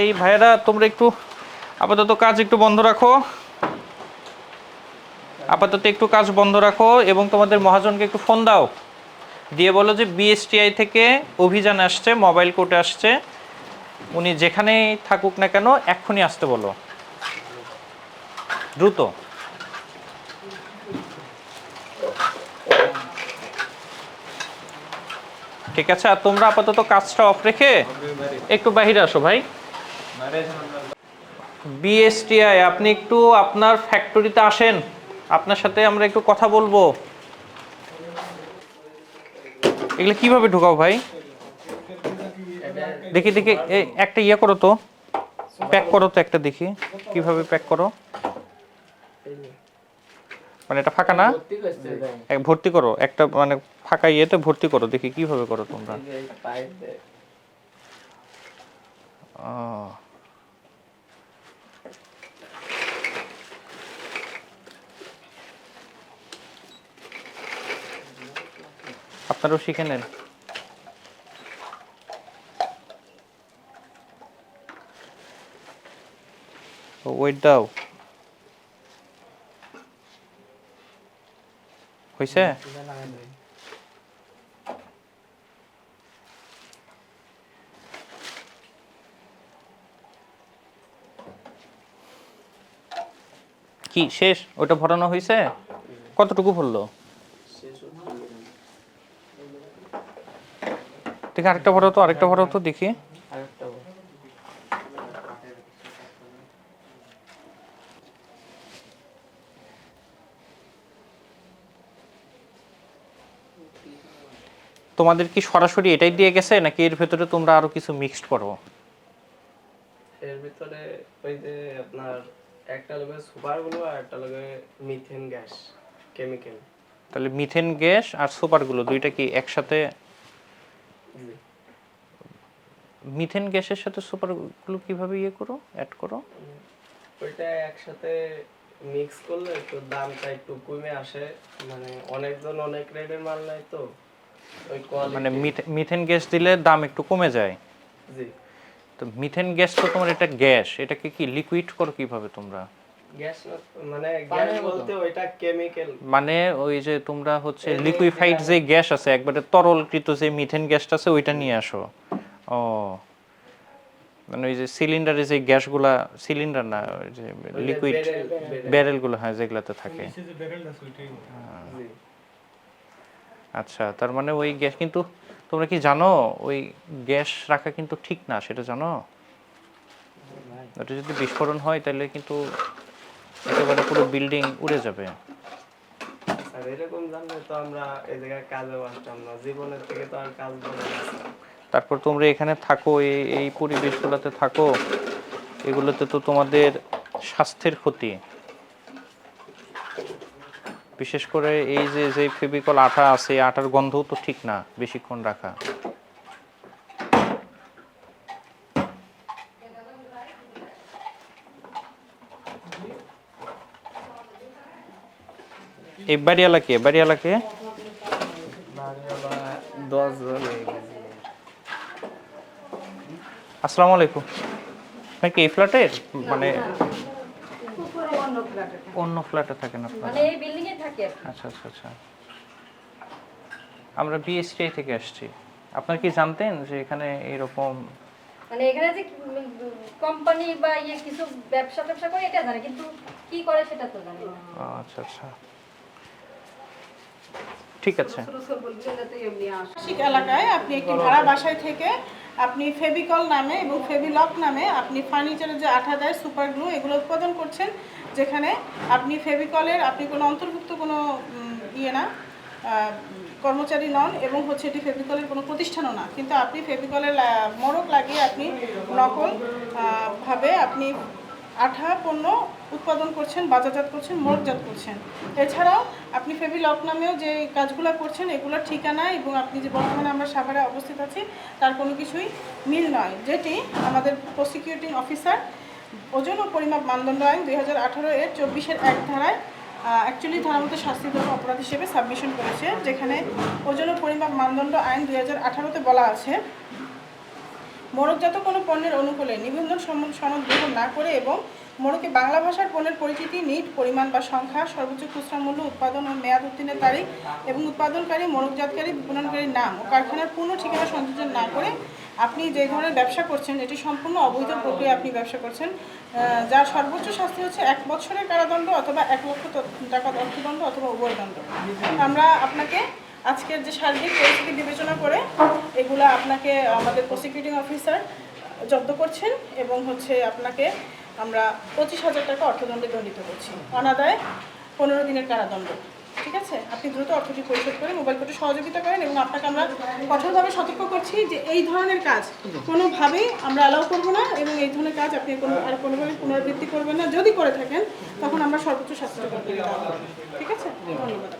এই ভাইয়েরা, তোমরা একটু আপাতত কাজ একটু বন্ধ রাখো। আপাতত একটু কাজ বন্ধ রাখো এবং তোমাদের মহাজনকে একটু ফোন দাও। দিয়ে বলো যে বিএসটিআই থেকে অভিযান আসছে মোবাইল কোর্টে আসছে। উনি যেখানেই থাকুক না কেন, এক্ষুনি আসতে বলো। দ্রুত। ঠিক আছে, আর তোমরা আপাতত কাজটা অফ রেখে একটু বাহিরে আসো ভাই। বিএসটিআই আপনি একটু আপনার ফ্যাক্টরিতে আসেন। আপনার সাথে আমরা একটু কথা বলব। এগুলো কীভাবে ঢোকাও ভাই? দেখি দেখি একটা ইয়ে করো তো। প্যাক করো তো একটা দেখি কীভাবে প্যাক করো। মানে এটা ফাঁকা না? ভর্তি করো একটা মানে ফাঁকা ইয়েতে ভর্তি করো দেখি কীভাবে করো তোমরা। ও। আপনারাও শিখে নেন। ওয়েট দাও। হয়েছে কি শেষ? ওটা ভরানো হয়েছে কতটুকু ভরলো? দেখি আরেকটা ভরাও তো আরেকটা ভরাও তো দেখি। তোমাদের কি সরাসরি এটাই দিয়ে গেছে নাকি এর ভেতরে তোমরা আরও কিছু মিক্সড করো? এর ভিতরে ওই যে আপনার একটা লগে সুপারগুলো আর একটা লগে মিথেন গ্যাস কেমিক্যাল। তাহলে মিথেন গ্যাস আর সুপার সুপারগুলো দুইটা কি একসাথে মিথেন গ্যাসের সাথে সুপারগুলো কীভাবে ইয়ে করো? অ্যাড করো? ওইটা একসাথে মিক্স করলে একটু দামটা একটু কমে আসে। মানে অনেকজন অনেক রেটের মাল নেয় তো। ওই মানে মিথেন গ্যাস দিলে দাম একটু কমে যায়। জি। তো মিথেন গ্যাস তো তোমার এটা গ্যাস। এটাকে কি লিকুইড করো কীভাবে তোমরা? মানে গ্যাস বলতে ওইটা কেমিক্যাল মানে ওই যে তোমরা হচ্ছে লিকুইফাইড যে গ্যাস আছে একবারে তরলকৃত যে মিথেন গ্যাসটা আছে ওইটা নিয়ে আসো। ও মানে ওই যে সিলিন্ডারে যে গ্যাসগুলা সিলিন্ডার না ওই যে লিকুইড ব্যারেলগুলো হ্যাঁ যেগুলাতে থাকে। আচ্ছা তার মানে ওই গ্যাস কিন্তু তোমরা কি জানো ওই গ্যাস রাখা কিন্তু ঠিক না সেটা জানো? ওটা যদি বিস্ফোরণ হয় তাহলে কিন্তু একেবারে পুরো বিল্ডিং উড়ে যাবে। আর এরকম জানলে তো আমরা এই জায়গায় কাজে আসতাম না জীবনের থেকে তো আর কাজ তারপর তোমরা এখানে থাকো এই এই পরিবেশগুলোতে থাকো এগুলোতে তো তোমাদের স্বাস্থ্যের ক্ষতি। বিশেষ করে এই যে যে ফেবিকল আঠা আছে আটার গন্ধও তো ঠিক না বেশিক্ষণ রাখা। এই বাড়িওয়ালা কে? বাড়িওয়ালা কে? আসসালামু আলাইকুম। আপনি কি এই ফ্ল্যাটের মানে অন্য ফ্ল্যাটে থাকেন আপনারা? মানে এই বিল্ডিং এ থাকে আচ্ছা আচ্ছা আচ্ছা। আমরা বিএসটিআই থেকে আসছি। আপনার কি জানতেন যে এখানে এরকম মানে এখানে যে কোম্পানি বা ইয়ে কিছু ব্যবসা ব্যবসা করে এটা জানে কিন্তু কি করে সেটা তো জানি না। আচ্ছা আচ্ছা। ঠিক আছে। এলাকায় আপনি একটি ভাড়া বাসায় থেকে আপনি ফেভিকল নামে এবং ফেভিলক নামে আপনি ফার্নিচারের যে আঠা দেয়, সুপার গ্লু, এগুলো উৎপাদন করছেন, যেখানে আপনি ফেভিকলের, আপনি কোনো অন্তর্ভুক্ত কোনো ইয়ে না কর্মচারী নন এবং হচ্ছে এটি ফেভিকলের কোনো প্রতিষ্ঠানও না। কিন্তু আপনি ফেভিকলের লা- মোড়ক লাগিয়ে আপনি নকল ভাবে আপনি আঠা পণ্য উৎপাদন করছেন, বাজারজাত করছেন মোড়কজাত করছেন। এছাড়াও আপনি ফেবি লক নামেও যে কাজগুলো করছেন, এগুলোর ঠিকানা এবং আপনি যে বর্তমানে আমরা সাভারে অবস্থিত আছি, তার কোনো কিছুই মিল নয়। যেটি আমাদের প্রসিকিউটিং অফিসার ওজন ও পরিমাপ মানদণ্ড আইন দুই হাজার আঠারো এর চব্বিশের এক ধারায় অ্যাকচুয়ালি ধারামতো শাস্তিযোগ্য অপরাধ হিসেবে সাবমিশন করেছে, যেখানে ওজন ও পরিমাপ মানদণ্ড আইন দুই হাজার আঠারোতে বলা আছে। মোড়কজাত কোনো পণ্যের অনুকূলে নিবন্ধন সনদ গ্রহণ না করে এবং মোড়কে বাংলা ভাষার পণ্যের পরিচিতি, নিট, পরিমাণ বা সংখ্যা, সর্বোচ্চ খুচরা মূল্য, উৎপাদন ও মেয়াদ উত্তীর্ণের তারিখ এবং উৎপাদনকারী মোড়কজাতকারী বিপণনকারীর নাম ও কারখানার পূর্ণ ঠিকানা সংযোজন না করে আপনি যে ধরনের ব্যবসা করছেন, এটি সম্পূর্ণ অবৈধ প্রক্রিয়া আপনি ব্যবসা করছেন যার সর্বোচ্চ শাস্তি হচ্ছে এক বছরের কারাদণ্ড অথবা এক লক্ষ টাকা অর্থদণ্ড অথবা উভয় দণ্ড। আমরা আপনাকে আজকের যে সার্বিক পরিস্থিতি বিবেচনা করে এগুলা আপনাকে আমাদের প্রসিকিউটিং অফিসার জব্দ করছেন এবং হচ্ছে আপনাকে আমরা পঁচিশ হাজার টাকা অর্থদণ্ডে দণ্ডিত করছি। অনাদায় পনেরো দিনের কারাদণ্ড। ঠিক আছে? আপনি দ্রুত অর্থটি পরিশোধ করে মোবাইল কোর্টে সহযোগিতা করেন এবং আপনাকে আমরা কঠোরভাবে সতর্ক করছি যে এই ধরনের কাজ কোনোভাবেই আমরা অ্যালাউ করব না এবং এই ধরনের কাজ আপনি কোনো আর কোনোভাবে পুনরাবৃত্তি করবেন না। যদি করে থাকেন, তখন আমরা সর্বোচ্চ করব ঠিক আছে? ধন্যবাদ।